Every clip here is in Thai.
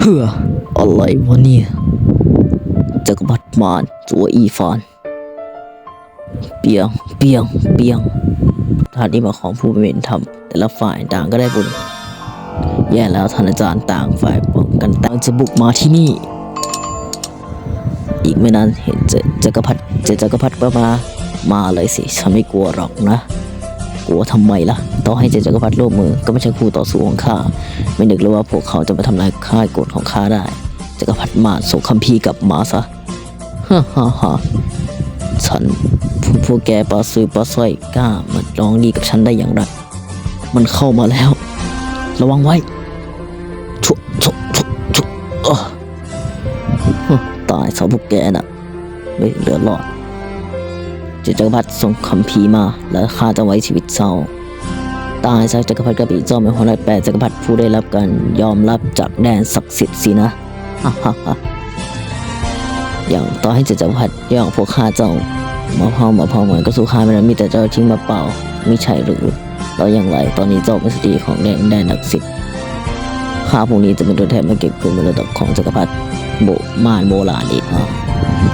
เฮ้ออะไรวะเนี่ยจักรพรรดิมารจัวอีฟาน เปียง เปียง เปียงท่านที่มาของผู้เป็นธรรมแต่ละฝ่ายต่างก็ได้บุญ แย่แล้วท่านอาจารย์ต่างฝ่ายป้องกันต่างจะบุกมาที่นี่ อีกไม่นานเห็นเจจักรพรรดิเจจักรพรรดิมา มาเลยสิ ฉันไม่กลัวหรอกนะ กลัวทำไมล่ะต้อให้เจจักรพรรดิร่วมมือก็ไม่ใช่คู่ต่อสู้ของข้า ไม่นึกเลยว่าพวกเขาจะมาทำลายค่ายกฎของข้าได้ จักรพรรดิมาส่งคัมภีร์กลับมาซะฮ่าฮ่าฮ่าฉันพวกพวกแกปลาซุยปลาสร้อยกล้ามาลองดีกับฉันได้อย่างไร มันเข้ามาแล้ว ระวังไว้ชุชุชุชุเออตายสาวพวกแกน่ะไม่เหลือรอด เจจักรพรรดิส่งคำพีมาแล้วข้าจะไว้ชีวิตเศร้าตายจากจักรพรรดิกระบี่จอมเป็นหัวหน้าแปดจักรพรรดิผู้ได้รับการยอมรับจากแดนศักดิ์สิทธิ์สินะอย่างต่อให้เจจักรพรรดิย่างพวกข้าเจ้ามาพอมาพอเหมือนก็สู้ข้าไม่ได้มีแต่เจ้าทิ้งมาเปล่าไม่ใช่หรือแล้วอย่างไรตอนนี้เจ้าเป็นสตรีของแดนแดนศักดิ์สิทธิ์ข้าพวกนี้จะเป็นตัวแทนมาเก็บคืนมรดกของจักรพรรดิโบมานโบราณอีกอะ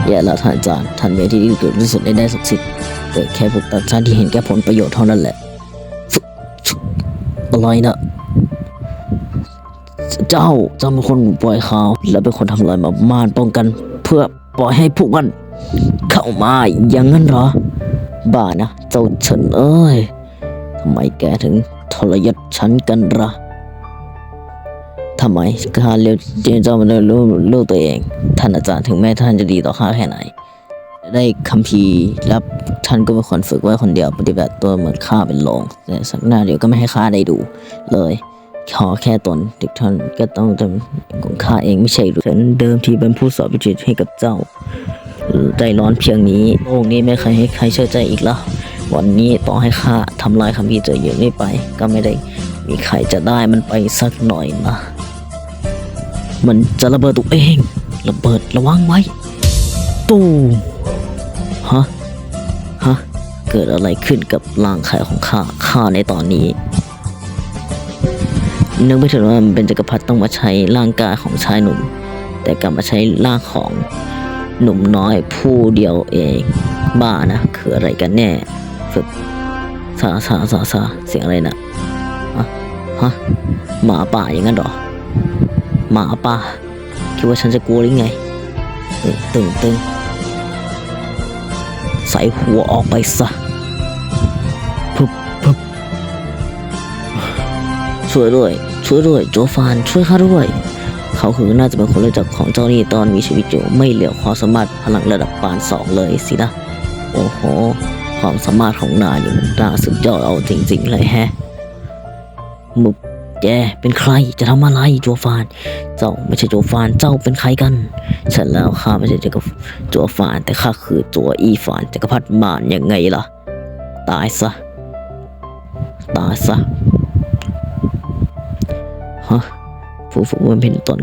แย่ล้วท่านอาจารย์ท่านเวทีที่เกิดที่สุดในแดนศักดิ์สิทธิ์เกิดแค่พวกต่างชาติที่เห็นแก่ผลประโยชน์เท่านั้นแหละอะไรนะเจ้าเจ้าเป็นคนปล่อยเขาและเป็นคนทำลายหมามานป้องกัน เพื่อปล่อยให้พวกมันเข้ามาอย่างนั้นเหรอ บ้านะ เจ้าเฉินเอ้ยทำไมแกถึงทรยศฉันกันละทำไมข้าเลี้ยวเจนเจ้ามันลยรู้รู้ตัวเอง ท่านอาจารย์ถึงแม้ท่านจะดีต่อข้าแค่ไหน ได้คัมภีร์รับท่านก็เป็นคนฝึกไว้คนเดียวปฏิบัติตัวเหมือนข้าเป็นโลงแต่สักหน้าเดียวก็ไม่ให้ข้าได้ดู เลยขอแค่ตนถึกท่านก็ต้องจำของข้าเองไม่ใช่หรือฉันเดิมทีเป็นผู้สอนวิจิตรให้กับเจ้าใจร้อนเพียงนี้โลกนี้ไม่เคยให้ใครเชื่อใจอีกแล้ววันนี้ต้องให้ข้าทำลายคัมภีร์เจออยู่นี่ไป ก็ไม่ได้มีใครจะได้มันไปสักหน่อยนะ มันจะระเบิดตัวเองระเบิดระวังไว้ตูมฮะฮะเกิดอะไรขึ้นกับร่างกายของข้าข้าในตอนนี้นึกไม่ถึงว่ามันเป็นจักรพรรดิต้องมาใช้ร่างกายของชายหนุ่ม แต่กลับมาใช้ร่างของหนุ่มน้อยผู้เดียวเอง บ้านะคืออะไรกันแน่ฝึกซาซาซาซาเสียงอะไรนะฮะฮะหมาป่าอย่างนั้นหรอ หมาป่าคิดว่าฉันจะกลัวหรือไงตึงตึงตึงใส่หัวออกไปซะพึบพึบช่วยด้วย ช่วยด้วย โจฟาน ช่วยข้าด้วย เขาคือน่าจะเป็นคนรู้จักของเจ้านี่ตอนมีชีวิตอยู่ ไม่เหลือความสามารถพลังระดับปานสองเลยสินะ โอ้โห ความสามารถของนายนี่มันน่าสุดยอดเอาจริง ๆ เลยแฮะมึก แกเป็นใครจะทำอะไรโจฟาน เจ้าไม่ใช่โจฟานเจ้าเป็นใครกัน ฉันแล้วข้าไม่ใช่จักรจัวฟานแต่ข้าคือจัวอีฟานจักรพรรดิมารยังไงล่ะ ตายซะ ตายซะ ฮะผู้ฝึกมันเป็นตน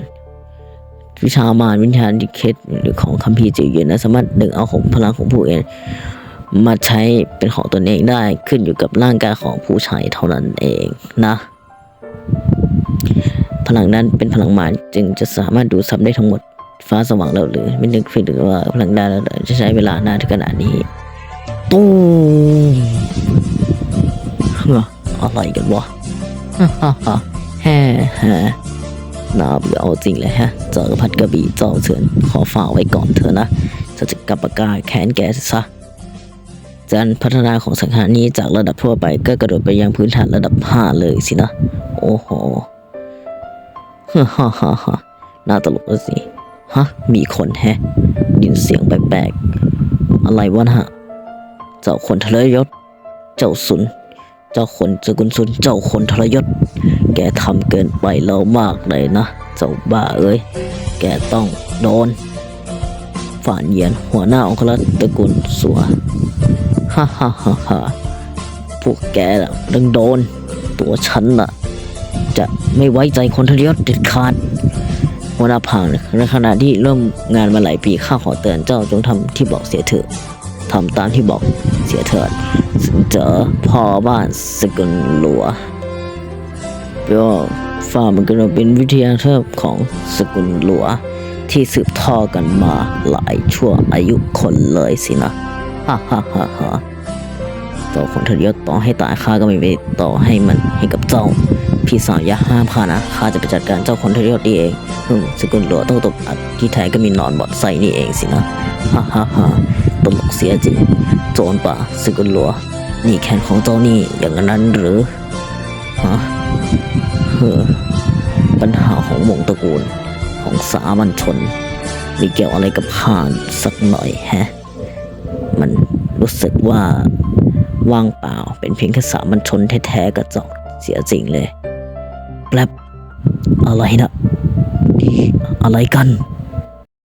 วิชามารวิญญาณดิเคสหรือของคัมภีร์จิเย็นนะสามารถดึงเอาของพลังของผู้เอื่นมาใช้เป็นของตนเองได้ขึ้นอยู่กับร่างกายของผู้ใช้เท่านั้นเองนะ พลังนั้นเป็นพลังมารจึงจะสามารถดูดซับได้ทั้งหมด ฟ้าสว่างแล้วหรือไม่นึกถึงว่าพลังด้แล้วหรือจะใช้เวลานานถึงขนาดนี้ตู้เออะไรกันวะฮ่าฮ่าฮ่าแฮ่แฮ่น่าเบื่อเอาจริงเลยฮะ เจอพัดกระบี่เจ้าเฉินขอฝากไว้ก่อนเถอะนะฉันจะกลับปากกาแขนแกซะการพัฒนาของสังหารนี้จากระดับทั่วไปก็กระโดดไปยังพื้นฐานระดับ 5 เลยสินะ โอ้โหฮ่าฮ่าฮ่าน่าตลกสิ ฮะ มีคนแฮะยินเสียงแปลกๆ อะไรวะนะฮะ เจ้าคนทรยศ เจ้าสุน เจ้าคนสกุลสุน เจ้าคนทรยศ แกทำเกินไปแล้วมากเลยนะ เจ้าบ้าเอ้ย แกต้องโดนฝานเยียนหัวหน้าองครักษ์ตระกูลสัว ฮ่าฮ่าฮ่าฮ่าพวกแกน่ะต้องโดน ตัวฉันน่ะ จะไม่ไว้ใจคนทรยศเด็ดขาดหัวหน้าพังในขณะที่เริ่มงานมาหลายปีข้าขอเตือนเจ้าจงทำที่บอกเสียเถอะทำตามที่บอกเสียเถิดเจอพ่อบ้านสกุลหลัวเปียวฟ้ามันก็เป็นวิทยาเทิบของสกุลหลัว ที่สืบทอดกันมาหลายชั่วอายุคนเลยสินะฮ่าฮ่าฮ่าฮ่าต่อคนเธอเดียวต่อให้ตายข้าก็ไม่ไปต่อให้มันให้กับเจ้า พี่สาวอย่าห้ามข้านะข้าจะไปจัดการเจ้าคนเธอเดียวดีเองอืมสกุลหลัวต้องตบอัดที่แท้ก็มีหนอนบอดใส่นี่เองสินะฮ่าฮ่าฮ่าตลกเสียจริงโจรป่าสกุลหลัว นี่แขนของเจ้านี่อย่างนั้นหรือฮะเฮ้อปัญหาของวงตระกูลของสามัญชนมีเกี่ยวอะไรกับข้าสักหน่อยแฮะ มันรู้สึกว่าว่างเปล่าเป็นเพียงแค่สามัญชนแท้ๆกระจอกเสียจริงเลย แปลบอะไรนะอะไรกัน